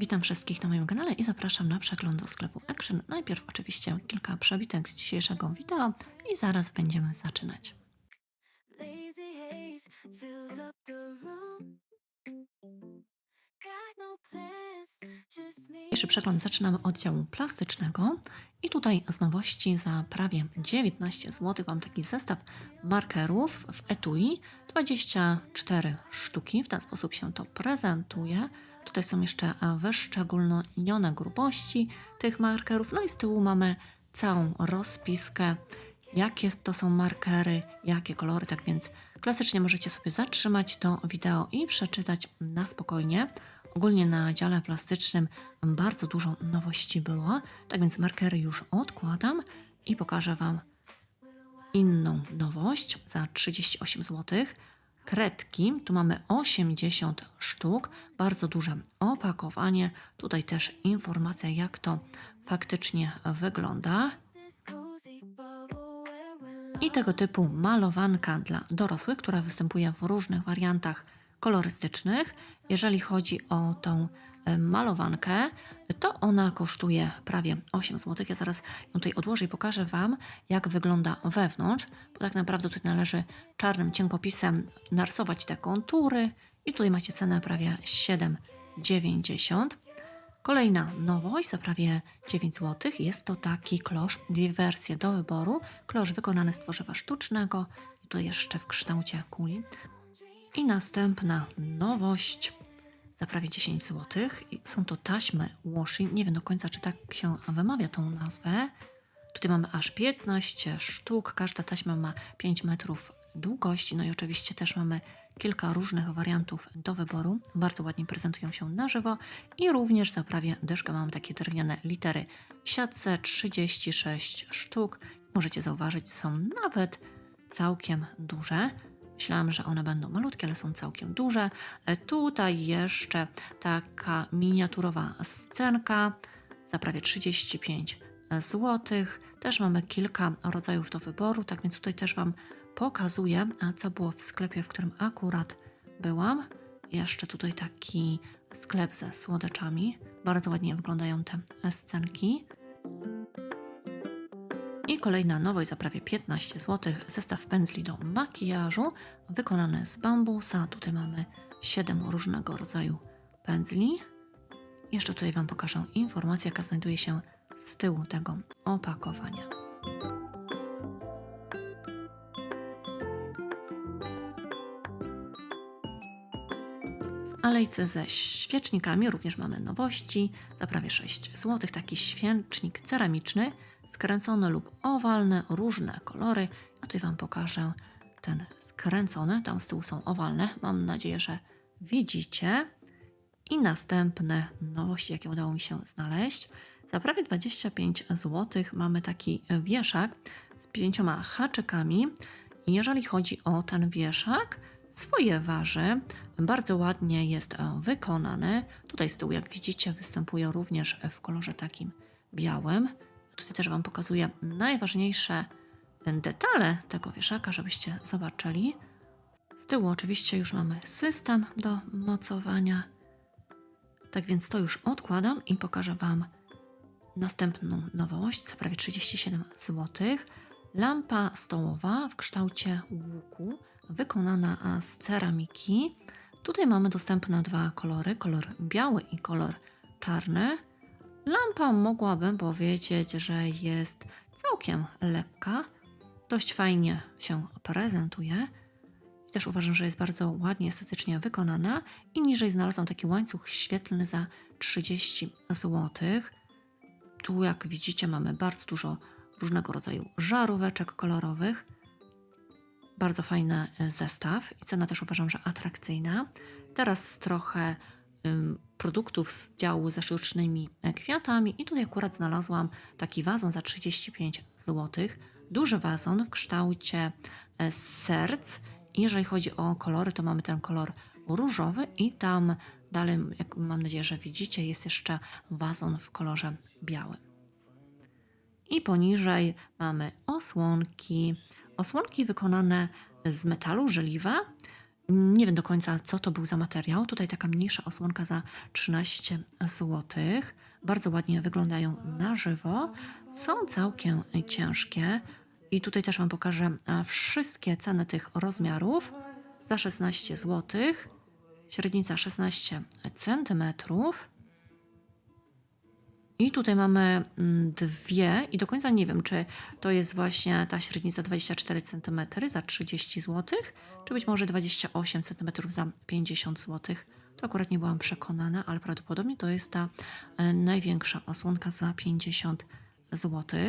Witam wszystkich na moim kanale i zapraszam na przegląd do sklepu Action. Najpierw oczywiście kilka przebitek z dzisiejszego wideo i zaraz będziemy zaczynać. Pierwszy przegląd. Zaczynamy od działu plastycznego. I tutaj z nowości za prawie 19 zł mam taki zestaw markerów w etui, 24 sztuki, w ten sposób się to prezentuje. Tutaj są jeszcze wyszczególnione grubości tych markerów, no i z tyłu mamy całą rozpiskę, jakie to są markery, jakie kolory, tak więc klasycznie możecie sobie zatrzymać to wideo i przeczytać na spokojnie. Ogólnie na dziale plastycznym bardzo dużo nowości było, tak więc markery już odkładam i pokażę Wam inną nowość za 38 zł. Kredki, tu mamy 80 sztuk, bardzo duże opakowanie. Tutaj też informacja, jak to faktycznie wygląda. I tego typu malowanka dla dorosłych, która występuje w różnych wariantach kolorystycznych. Jeżeli chodzi o tą e, malowankę, to ona kosztuje prawie 8 zł. Ja zaraz ją tutaj odłożę i pokażę Wam, jak wygląda wewnątrz, bo tak naprawdę tutaj należy czarnym cienkopisem narysować te kontury i tutaj macie cenę prawie 7,90. Kolejna nowość za prawie 9 zł jest to taki klosz, dwie wersje do wyboru. Klosz wykonany z tworzywa sztucznego tutaj jeszcze w kształcie kuli. I następna nowość za prawie 10 zł. Są to taśmy washi. Nie wiem do końca, czy tak się wymawia tą nazwę. Tutaj mamy aż 15 sztuk. Każda taśma ma 5 metrów długości. No i oczywiście też mamy kilka różnych wariantów do wyboru. Bardzo ładnie prezentują się na żywo. I również za prawie dyszkę mamy takie drewniane litery w siatce 36 sztuk. Możecie zauważyć, są nawet całkiem duże. Myślałam, że one będą malutkie, ale są całkiem duże. E, Tutaj jeszcze taka miniaturowa scenka za prawie 35 zł. Też mamy kilka rodzajów do wyboru, tak więc tutaj też Wam pokazuję, co było w sklepie, w którym akurat byłam. Jeszcze tutaj taki sklep ze słodeczami. Bardzo ładnie wyglądają te scenki. Kolejna nowość za prawie 15 zł. Zestaw pędzli do makijażu wykonany z bambusa. Tutaj mamy 7 różnego rodzaju pędzli. Jeszcze tutaj Wam pokażę informację, jaka znajduje się z tyłu tego opakowania. W alejce ze świecznikami również mamy nowości. Za prawie 6 zł taki świecznik ceramiczny, skręcony lub owalny, różne kolory. Ja tutaj Wam pokażę ten skręcony. Tam z tyłu są owalne. Mam nadzieję, że widzicie. I następne nowości, jakie udało mi się znaleźć. Za prawie 25 zł mamy taki wieszak z pięcioma haczykami. Jeżeli chodzi o ten wieszak, swoje waży, bardzo ładnie jest e, wykonany. Tutaj z tyłu, jak widzicie, występuje również w kolorze takim białym. Tutaj też Wam pokazuję najważniejsze detale tego wieszaka, żebyście zobaczyli. Z tyłu oczywiście już mamy system do mocowania. Tak więc to już odkładam i pokażę Wam następną nowość za prawie 37 zł. Lampa stołowa w kształcie łuku, wykonana z ceramiki. Tutaj mamy dostępne dwa kolory, kolor biały i kolor czarny. Lampa mogłabym powiedzieć, że jest całkiem lekka, dość fajnie się prezentuje. I też uważam, że jest bardzo ładnie, estetycznie wykonana. I niżej znalazłam taki łańcuch świetlny za 30 zł. Tu, jak widzicie, mamy bardzo dużo różnego rodzaju żaróweczek kolorowych. Bardzo fajny zestaw i cena też uważam, że atrakcyjna. Teraz trochę produktów z działu ze sztucznymi kwiatami i tutaj akurat znalazłam taki wazon za 35 zł. Duży wazon w kształcie e, serc. Jeżeli chodzi o kolory, to mamy ten kolor różowy i tam dalej, jak mam nadzieję, że widzicie, jest jeszcze wazon w kolorze białym. I poniżej mamy osłonki. Osłonki wykonane z metalu żeliwa. Nie wiem do końca, co to był za materiał. Tutaj taka mniejsza osłonka za 13 zł. Bardzo ładnie wyglądają na żywo. Są całkiem ciężkie. I tutaj też Wam pokażę e, wszystkie ceny tych rozmiarów. Za 16 zł. Średnica 16 centymetrów. I tutaj mamy mm, dwie, i do końca nie wiem, czy to jest właśnie ta średnica 24 cm za 30 zł, czy być może 28 cm za 50 zł. To akurat nie byłam przekonana, ale prawdopodobnie to jest ta e, największa osłonka za 50 zł.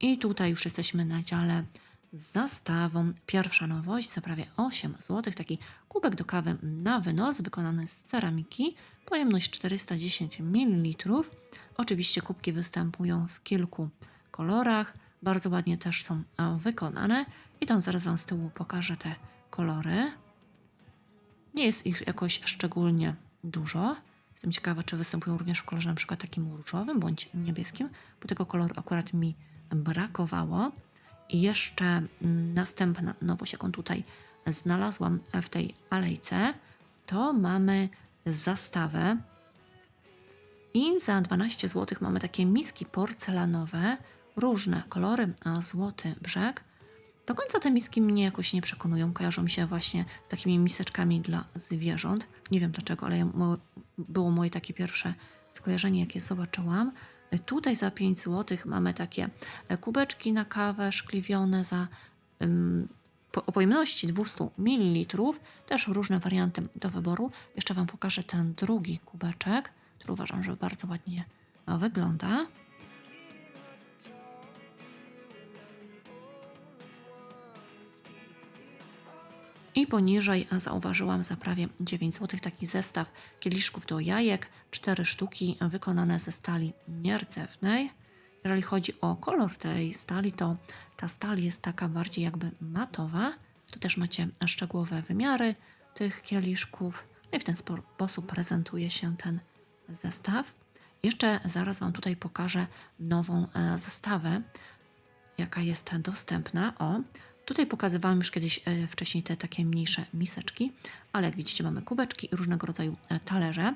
I tutaj już jesteśmy na dziale z zastawą. Pierwsza nowość za prawie 8 zł. Taki kubek do kawy na wynos wykonany z ceramiki. Pojemność 410 ml. Oczywiście kubki występują w kilku kolorach. Bardzo ładnie też są e, wykonane. I tam zaraz Wam z tyłu pokażę te kolory. Nie jest ich jakoś szczególnie dużo. Jestem ciekawa, czy występują również w kolorze przykład takim różowym bądź niebieskim, bo tego koloru akurat mi brakowało. Jeszcze mm, następna nowość, jaką tutaj znalazłam w tej alejce, to mamy zastawę. I za 12 zł mamy takie miski porcelanowe, różne kolory, a złoty brzeg. Do końca te miski mnie jakoś nie przekonują. Kojarzą mi się właśnie z takimi miseczkami dla zwierząt. Nie wiem dlaczego, ale było moje takie pierwsze skojarzenie, jakie zobaczyłam. Tutaj za 5 zł mamy takie e, kubeczki na kawę szkliwione za o pojemności 200 ml. Też różne warianty do wyboru. Jeszcze Wam pokażę ten drugi kubeczek, który uważam, że bardzo ładnie e, wygląda. I poniżej zauważyłam za prawie 9 zł taki zestaw kieliszków do jajek, 4 sztuki wykonane ze stali nierdzewnej. Jeżeli chodzi o kolor tej stali, to ta stal jest taka bardziej jakby matowa. Tu też macie szczegółowe wymiary tych kieliszków. No i w ten spo- sposób prezentuje się ten zestaw. Jeszcze zaraz Wam tutaj pokażę nową e, zestawę, jaka jest dostępna. O, tutaj pokazywałam już kiedyś e, wcześniej te takie mniejsze miseczki, ale jak widzicie mamy kubeczki i różnego rodzaju e, talerze.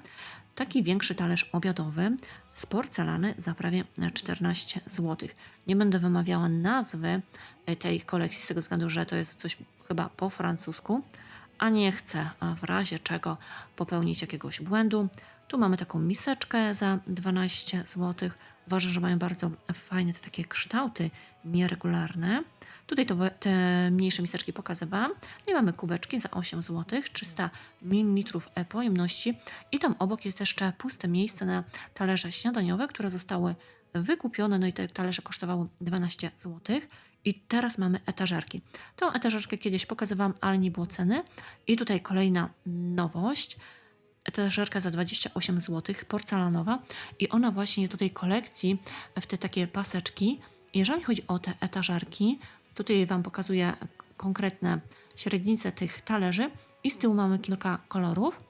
Taki większy talerz obiadowy z porcelany za prawie e, 14 zł. Nie będę wymawiała nazwy e, tej kolekcji z tego względu, że to jest coś chyba po francusku, a nie chcę w razie czego popełnić jakiegoś błędu. Tu mamy taką miseczkę za 12 zł. Uważam, że mają bardzo fajne te takie kształty nieregularne. Tutaj to, te mniejsze miseczki pokazywałam. No i mamy kubeczki za 8 zł, 300 ml pojemności. I tam obok jest jeszcze puste miejsce na talerze śniadaniowe, które zostały wykupione. No i te talerze kosztowały 12 zł. I teraz mamy etażerki. Tą etażerkę kiedyś pokazywałam, ale nie było ceny. I tutaj kolejna nowość etażerka za 28 zł, porcelanowa i ona właśnie jest do tej kolekcji w te takie paseczki. Jeżeli chodzi o te etażerki, tutaj Wam pokazuję konkretne średnice tych talerzy i z tyłu mamy kilka kolorów.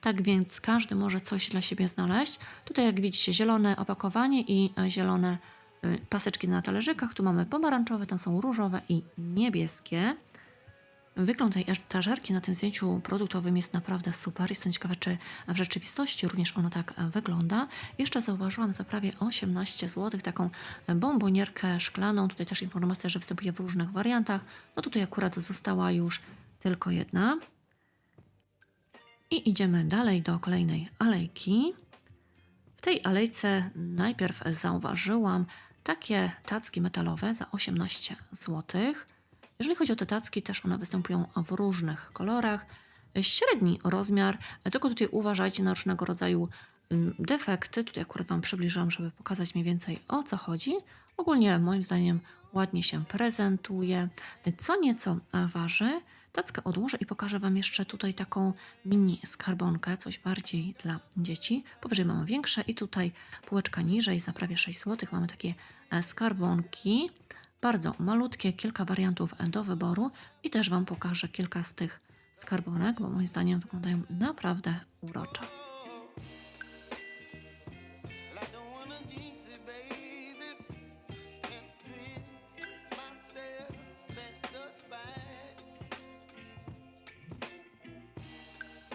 Tak więc każdy może coś dla siebie znaleźć. Tutaj jak widzicie zielone opakowanie i e, zielone y, paseczki na talerzykach. Tu mamy pomarańczowe, tam są różowe i niebieskie. Wygląd tej etażerki na tym zdjęciu produktowym jest naprawdę super. Jestem ciekawa, czy w rzeczywistości również ono tak e, wygląda. Jeszcze zauważyłam za prawie 18 zł taką bombonierkę szklaną. Tutaj też informacja, że występuje w różnych wariantach. No tutaj akurat została już tylko jedna. I idziemy dalej do kolejnej alejki. W tej alejce najpierw zauważyłam takie tacki metalowe za 18 zł. Jeżeli chodzi o te tacki, też one występują w różnych kolorach. Średni rozmiar, tylko tutaj uważajcie na różnego rodzaju defekty. Tutaj akurat Wam przybliżyłam, żeby pokazać mniej więcej o co chodzi. Ogólnie moim zdaniem ładnie się prezentuje, co nieco e, waży. Tackę odłożę i pokażę Wam jeszcze tutaj taką mini skarbonkę, coś bardziej dla dzieci. Powyżej mamy większe i tutaj półeczka niżej, za prawie 6 zł mamy takie e, skarbonki. Bardzo malutkie, kilka wariantów do wyboru i też Wam pokażę kilka z tych skarbonek, bo moim zdaniem wyglądają naprawdę uroczo.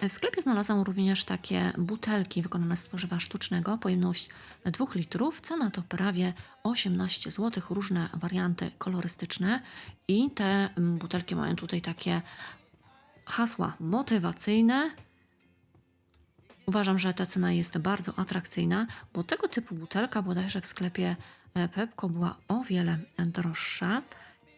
W sklepie znalazłam również takie butelki wykonane z tworzywa sztucznego, pojemność 2 litrów. Cena to prawie 18 zł, różne warianty kolorystyczne i te mm, butelki mają tutaj takie hasła motywacyjne. Uważam, że ta cena jest bardzo atrakcyjna, bo tego typu butelka bodajże w sklepie e, Pepko była o wiele droższa.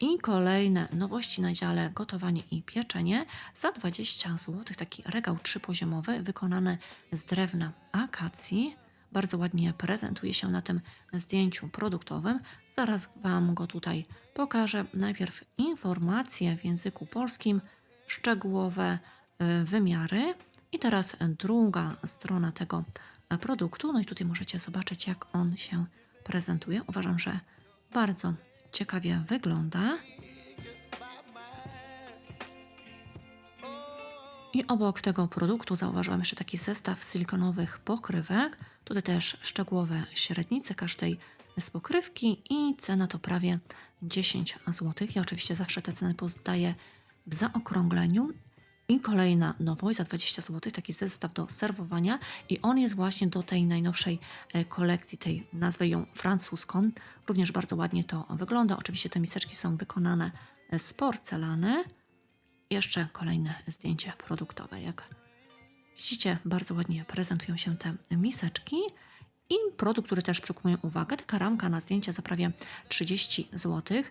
I kolejne nowości na dziale gotowanie i pieczenie za 20 zł. Taki regał trzypoziomowy wykonany z drewna akacji. Bardzo ładnie prezentuje się na tym zdjęciu produktowym. Zaraz Wam go tutaj pokażę. Najpierw informacje w języku polskim, szczegółowe y, wymiary. I teraz druga strona tego e, produktu. No i tutaj możecie zobaczyć, jak on się prezentuje. Uważam, że bardzo ciekawie wygląda. I obok tego produktu zauważyłam jeszcze taki zestaw silikonowych pokrywek. Tutaj też szczegółowe średnice każdej z pokrywki i cena to prawie 10 zł. Ja oczywiście zawsze te ceny podaję w zaokrągleniu. I kolejna nowość za 20 zł, taki zestaw do serwowania i on jest właśnie do tej najnowszej e, kolekcji, tej nazwę ją francuską. Również bardzo ładnie to wygląda. Oczywiście te miseczki są wykonane z porcelany. Jeszcze kolejne zdjęcie produktowe. Jak widzicie, bardzo ładnie prezentują się te miseczki. I produkt, który też przykuł uwagę, taka ramka na zdjęcie za prawie 30 zł.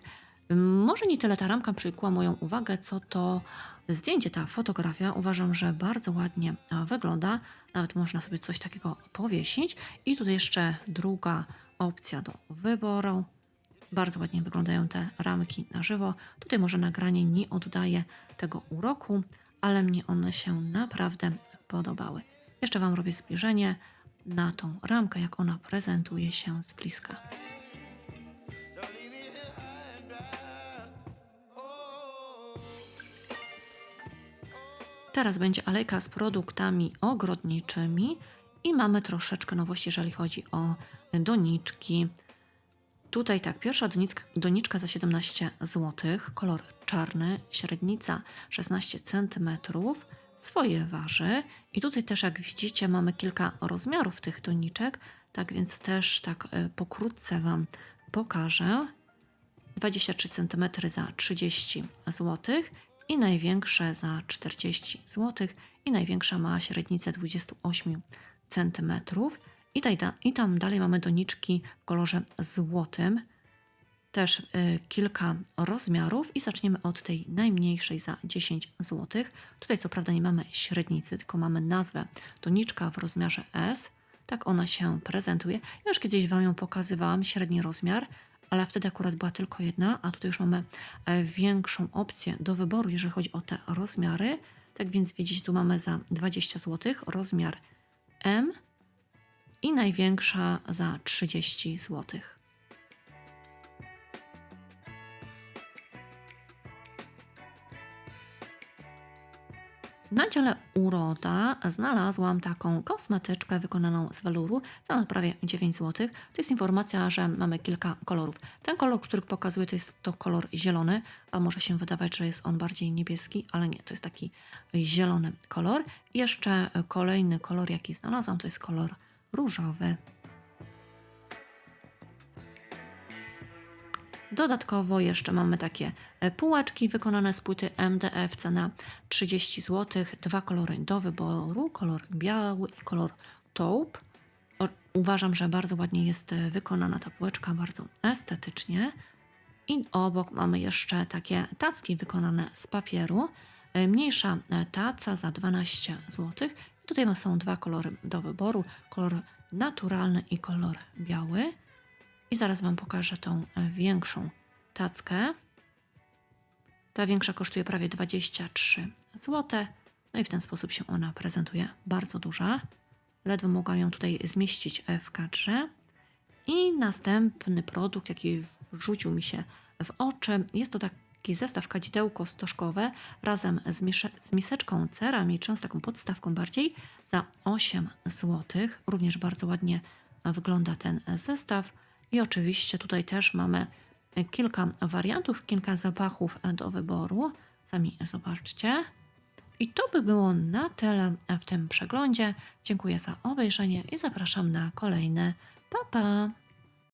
Może nie tyle ta ramka przykuła moją uwagę, co to zdjęcie, ta fotografia. Uważam, że bardzo ładnie e, wygląda. Nawet można sobie coś takiego powiesić. I tutaj jeszcze druga opcja do wyboru. Bardzo ładnie wyglądają te ramki na żywo. Tutaj może nagranie nie oddaje tego uroku, ale mnie one się naprawdę podobały. Jeszcze Wam robię zbliżenie na tą ramkę, jak ona prezentuje się z bliska. Teraz będzie alejka z produktami ogrodniczymi i mamy troszeczkę nowości, jeżeli chodzi o doniczki. Tutaj tak, pierwsza doniczka, doniczka za 17 zł, kolor czarny, średnica 16 cm, swoje waży. I tutaj też, jak widzicie, mamy kilka rozmiarów tych doniczek, tak więc też tak e, pokrótce Wam pokażę. 23 cm za 30 zł i największe za 40 zł i największa ma średnicę 28 cm. I, taj, I tam dalej mamy doniczki w kolorze złotym, też y, kilka rozmiarów i zaczniemy od tej najmniejszej za 10 zł. Tutaj co prawda nie mamy średnicy, tylko mamy nazwę doniczka w rozmiarze S. Tak ona się prezentuje. Ja już kiedyś Wam ją pokazywałam, średni rozmiar, ale wtedy akurat była tylko jedna, a tutaj już mamy e, większą opcję do wyboru, jeżeli chodzi o te rozmiary. Tak więc widzicie, tu mamy za 20 zł rozmiar M i największa za 30 zł. Na dziale uroda znalazłam taką kosmetyczkę wykonaną z weluru za prawie 9 zł. To jest informacja, że mamy kilka kolorów. Ten kolor, który pokazuję, to jest to kolor zielony, a może się wydawać, że jest on bardziej niebieski, ale nie, to jest taki zielony kolor. Jeszcze kolejny kolor, jaki znalazłam, to jest kolor różowy. Dodatkowo jeszcze mamy takie e, półeczki wykonane z płyty MDF, cena 30 zł, dwa kolory do wyboru, kolor biały i kolor taupe. Uważam, że bardzo ładnie jest e, wykonana ta półeczka, bardzo estetycznie. I obok mamy jeszcze takie tacki wykonane z papieru. E, Mniejsza taca za 12 zł. Tutaj są dwa kolory do wyboru, kolor naturalny i kolor biały. I zaraz Wam pokażę tą e, większą tackę. Ta większa kosztuje prawie 23 zł. No i w ten sposób się ona prezentuje. Bardzo duża. Ledwo mogłam ją tutaj zmieścić e, w kadrze. I następny produkt, jaki wrzucił mi się w oczy, jest to taki zestaw kadzidełko stożkowe razem z, z miseczką ceramiczną, z taką podstawką bardziej, za 8 zł. Również bardzo ładnie wygląda ten zestaw. I oczywiście tutaj też mamy kilka wariantów, kilka zapachów do wyboru. Sami zobaczcie. I to by było na tyle w tym przeglądzie. Dziękuję za obejrzenie i zapraszam na kolejny. Pa, pa!